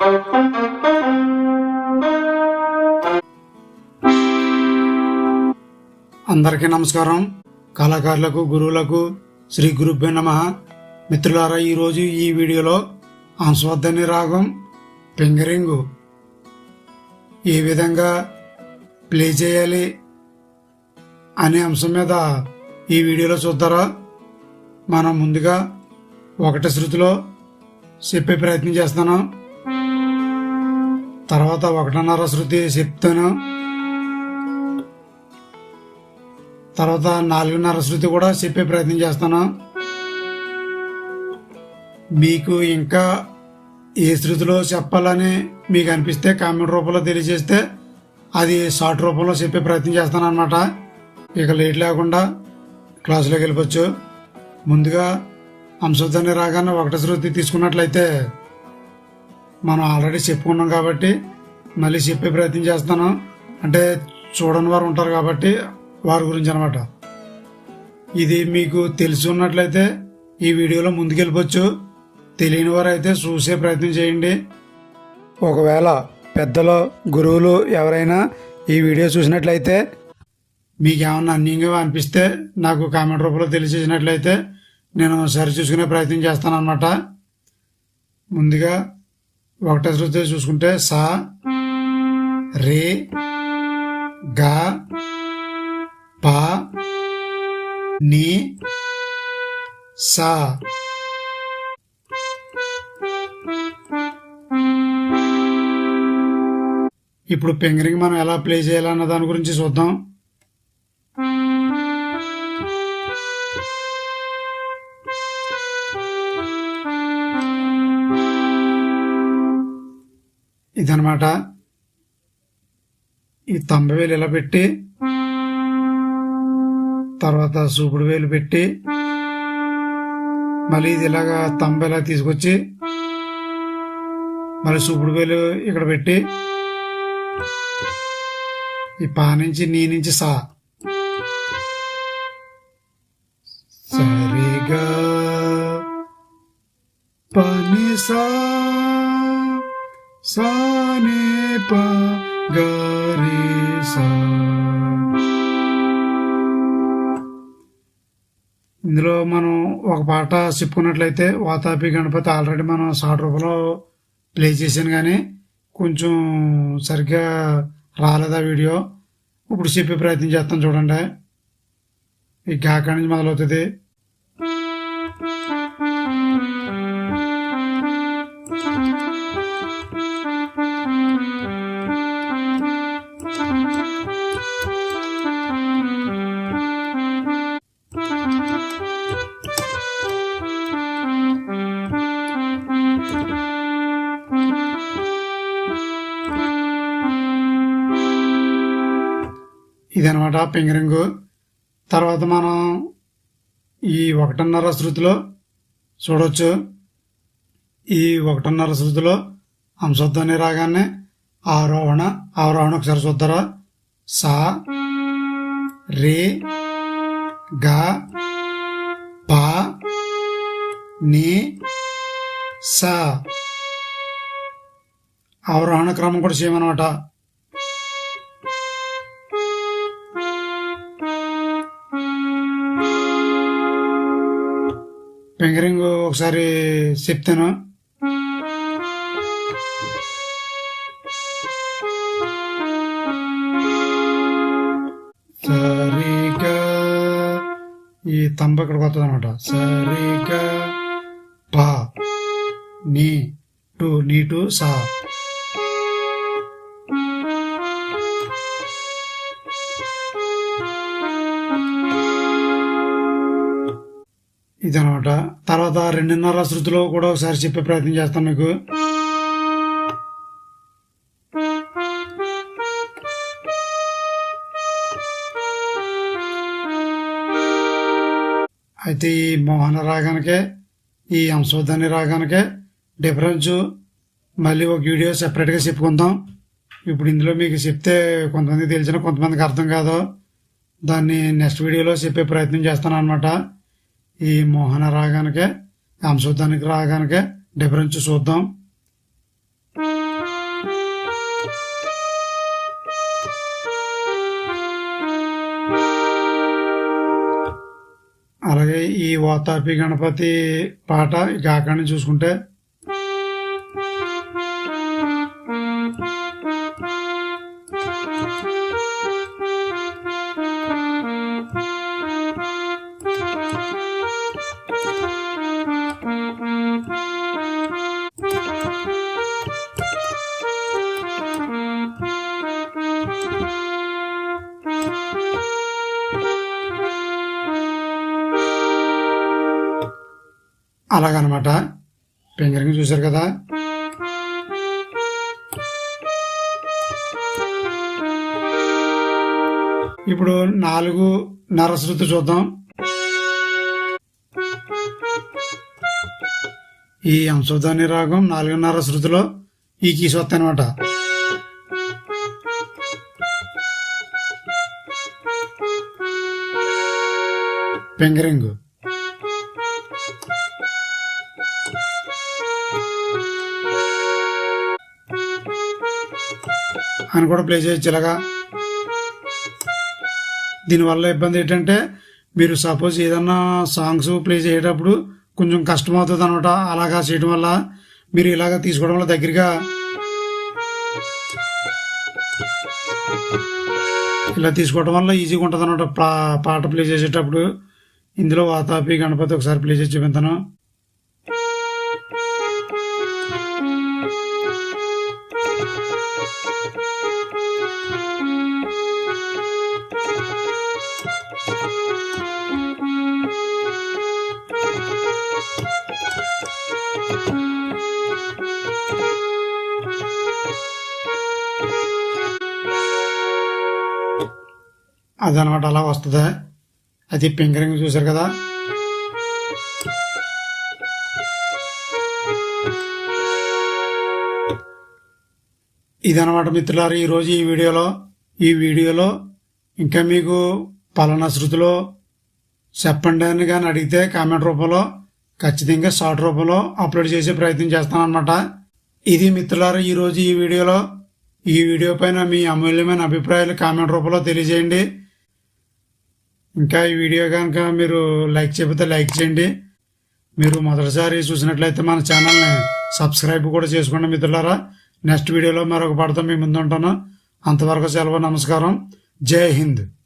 అందరికీ నమస్కారం. కళాకారులకు గురువులకు శ్రీ గురుభ్యో నమ. మిత్రులారా ఈరోజు ఈ వీడియోలో ఆంస్వర్ధని రాగం పింగరింగు. ఏ విధంగా ప్లే చేయాలి అనే అంశం మీద ఈ వీడియోలో చూద్దారా. మనం ముందుగా ఒకటి శృతిలో చెప్పే ప్రయత్నం చేస్తున్నాం. తర్వాత ఒకటిన్నర శృతి చెప్తాను. తర్వాత నాలుగున్నర శృతి కూడా చెప్పే ప్రయత్నం చేస్తాను. మీకు ఇంకా ఏ శృతిలో చెప్పాలని మీకు అనిపిస్తే కామెంట్ రూపంలో తెలియజేస్తే అది షార్ట్ రూపంలో చెప్పే ప్రయత్నం చేస్తాను అనమాట ఇక లేట్ లేకుండా క్లాసులోకి వెళ్ళిపోవచ్చు. ముందుగా అంశోద్ధని రాగానే ఒకటి శృతి తీసుకున్నట్లయితే మనం ఆల్రెడీ చెప్పుకున్నాం కాబట్టి మళ్ళీ చెప్పే ప్రయత్నం చేస్తాను. అంటే చూడని వారు ఉంటారు కాబట్టి వారి గురించి అనమాట ఇది మీకు తెలిసి ఉన్నట్లయితే ఈ వీడియోలో ముందుకెళ్ళిపోవచ్చు. తెలియని వారు అయితే చూసే ప్రయత్నం చేయండి. ఒకవేళ పెద్దలు గురువులు ఎవరైనా ఈ వీడియో చూసినట్లయితే మీకు ఏమన్నా అన్యంగా అనిపిస్తే నాకు కామెంట్ రూపంలో తెలియజేసినట్లయితే నేను సరి చూసుకునే ప్రయత్నం చేస్తాను అనమాట ముందుగా ఒకటే శృతి చూసుకుంటే సా రే గా పా నీ సా. ఇప్పుడు పెంగరింగ్ మనం ఎలా ప్లే చేయాలన్న దాని గురించి చూద్దాం. ఇదనమాట ఈ తంబ వేలు ఇలా పెట్టి తర్వాత సూపుడు వేలు పెట్టి మళ్ళీ ఇది ఇలాగా తంబ ఇలా తీసుకొచ్చి మళ్ళీ సూపుడు వేలు ఇక్కడ పెట్టి ఈ పా నుంచి నీ నుంచి సా. సరిగా పని సా. సానే ప గరి సా ఇందులో మనం ఒక పాట చెప్పుకున్నట్లయితే వాతాపి గణపతి ఆల్రెడీ మనం షార్ట్ రూపంలో ప్లే చేశాను కానీ కొంచెం సరిగ్గా రాలేదా వీడియో? ఇప్పుడు చెప్పే ప్రయత్నం చేస్తాను చూడండి. ఈ గాక నుంచి మొదలవుతుంది. ఇదనమాట పింగరింగు. తర్వాత మనం ఈ ఒకటిన్నర శృతిలో చూడవచ్చు ఈ ఒకటిన్నర శృతిలో అంశోద్ధని రాగానే ఆరోహణ ఆరోహణ ఒకసారి చూద్దరా. సా రే గా పా నీ సా. అవరోహణ క్రమం కూడా చేయమన్నమాట ఫింగరింగ్ ఒకసారి చెప్తాను. సరిగా ఈ తంబ ఇక్కడికి వస్తుంది అనమాట సరిగా పా నీ టు నీ టు సా. తర్వాత రెండున్నర శృతిలో కూడా ఒకసారి చెప్పే ప్రయత్నం చేస్తాను మీకు. అయితే ఈ మోహన రాగానికే ఈ అంశోధని రాగానికే డిఫరెన్స్. మళ్ళీ ఒక వీడియో సెపరేట్గా చెప్పుకుందాం. ఇప్పుడు ఇందులో మీకు చెప్తే కొంతమంది తెలిసిన కొంతమందికి అర్థం కాదు దాన్ని నెక్స్ట్ వీడియోలో చెప్పే ప్రయత్నం చేస్తాను అనమాట ఈ మోహన రాగానికే అంశోద్ధానికి రాగానికే డిఫరెన్స్ చూద్దాం. అలాగే ఈ ఓతాపి గణపతి పాట ఇక అక్కడిని చూసుకుంటే అలాగనమాట. ఫింగరింగ్ చూశారు కదా. ఇప్పుడు నాలుగు నరశృతి చూద్దాం. ఈ అంశోధాని రాగం నాలుగున్నర శృతిలో ఈ కీస్ వస్తాయన్నమాట. పెంగరింగు. అని కూడా ప్లే చేయొచ్చు ఇలాగా. దీనివల్ల ఇబ్బంది ఏంటంటే మీరు సపోజ్ ఏదన్నా సాంగ్స్ ప్లే చేసేటప్పుడు కొంచెం కష్టం అవుతుంది అనమాట అలాగా చేయడం వల్ల మీరు ఇలాగ తీసుకోవడం వల్ల దగ్గరగా ఇలా తీసుకోవడం వల్ల ఈజీగా ఉంటుంది అనమాట పాట ప్లే చేసేటప్పుడు. ఇందులో వాతాపి గణపతి ఒకసారి ప్లే చేసి చూపిస్తాను. అదనమాట అలా వస్తుంది. అది పింకరింగ్ చూసారు కదా. ఇదనమాట మిత్రులారు ఈరోజు ఈ వీడియోలో ఈ వీడియోలో ఇంకా మీకు పలానా శృతిలో చెప్పండి అని కానీ అడిగితే కామెంట్ రూపంలో ఖచ్చితంగా షార్ట్ రూపంలో అప్లోడ్ చేసే ప్రయత్నం చేస్తాను ఇది మిత్రులారు ఈరోజు ఈ వీడియోలో ఈ వీడియో పైన మీ అమూల్యమైన అభిప్రాయాలు కామెంట్ రూపంలో తెలియజేయండి. ఇంకా ఈ వీడియో కనుక మీరు లైక్ చెబితే లైక్ చేయండి. మీరు మొదటిసారి చూసినట్లయితే మన ఛానల్ని సబ్స్క్రైబ్ కూడా చేసుకోండి మిత్రులారా. నెక్స్ట్ వీడియోలో మరొక పడతాం మీ ముందు ఉంటాను. అంతవరకు సెలవు నమస్కారం. జై హింద్.